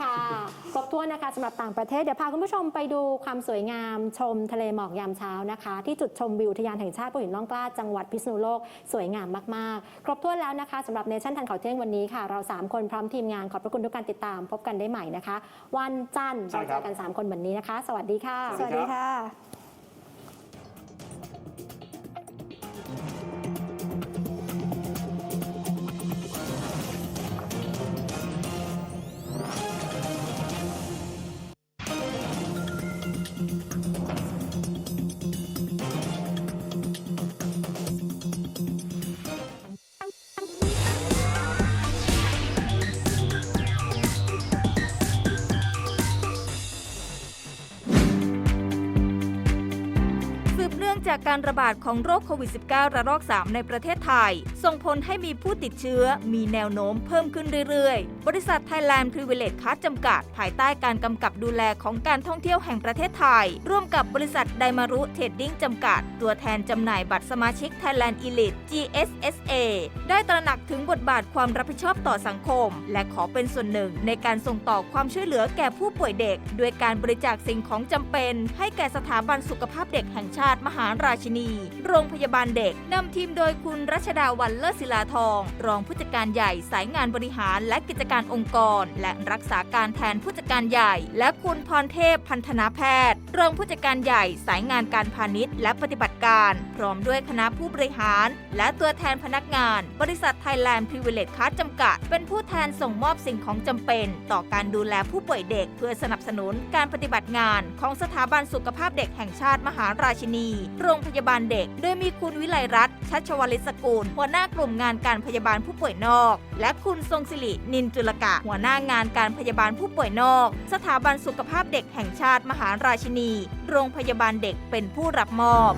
ค่ะ ครบถ้วนนะคะสำหรับต่างประเทศ เดี๋ยวพาคุณผู้ชมไปดูความสวยงามชมทะเลหมอกยามเช้านะคะ ที่จุดชมวิวอุทยานแห่งชาติภูหินร่องกล้าจังหวัดพิษณุโลกสวยงามมากๆ ครบถ้วนแล้วนะคะสำหรับเนชั่นทันข่าวเที่ยงวันนี้ค่ะ เรา 3 คนพร้อมทีมงานขอบพระคุณทุกการติดตามพบกันได้ใหม่นะคะ วันจันทร์ใช่เราคเจรับอกัน 3 คนแบบนี้นะคะ สวัสดีค่ะ สวัสดีครั thank you จากการระบาดของโรคโควิด -19 ระลอก 3 ในประเทศไทย ส่งผลให้มีผู้ติดเชื้อมีแนวโน้มเพิ่มขึ้นเรื่อยๆ บริษัท Thailand Privilege Card จำกัด ภายใต้การกำกับดูแลของการท่องเที่ยวแห่งประเทศไทย ร่วมกับบริษัทไดมารุเทรดดิ้งจำกัด ตัวแทนจำหน่ายบัตรสมาชิก Thailand Elite GSSA ได้ตระหนักถึงบทบาทความรับผิดชอบต่อสังคม และขอเป็นส่วนหนึ่งในการส่งต่อความช่วยเหลือแก่ผู้ป่วยเด็ก ด้วยการบริจาคสิ่งของจำเป็น ให้แก่สถาบันสุขภาพเด็กแห่งชาติมหาราชินี โรงพยาบาลเด็กนำทีมโดยคุณรัชดาวันเลิศศิลาทอง รองผู้จัดการใหญ่สายงานบริหารและกิจการองค์กร และรักษาการแทนผู้จัดการใหญ่ และคุณพรเทพพันธนาแพทย์ รองผู้จัดการใหญ่สายงานการพาณิชย์ และปฏิบัติการ พร้อมด้วยคณะผู้บริหาร และตัวแทนพนักงาน บริษัทไทยแลนด์พรีเวลเลตคาร์จำกัด เป็นผู้แทนส่งมอบสิ่งของจำเป็น ต่อการดูแลผู้ป่วยเด็ก เพื่อสนับสนุนการปฏิบัติงาน ของสถาบันสุขภาพเด็กแห่งชาติมหาราชินีโรงพยาบาลเด็ก โดยมีคุณวิไลรัตน์ชัชวลิศกุลหัวหน้ากลุ่มงานการพยาบาลผู้ป่วยนอก และคุณทรงศิรินินจุลกะ หัวหน้างานการพยาบาลผู้ป่วยนอก สถาบันสุขภาพเด็กแห่งชาติมหาราชินี โรงพยาบาลเด็กเป็นผู้รับมอบ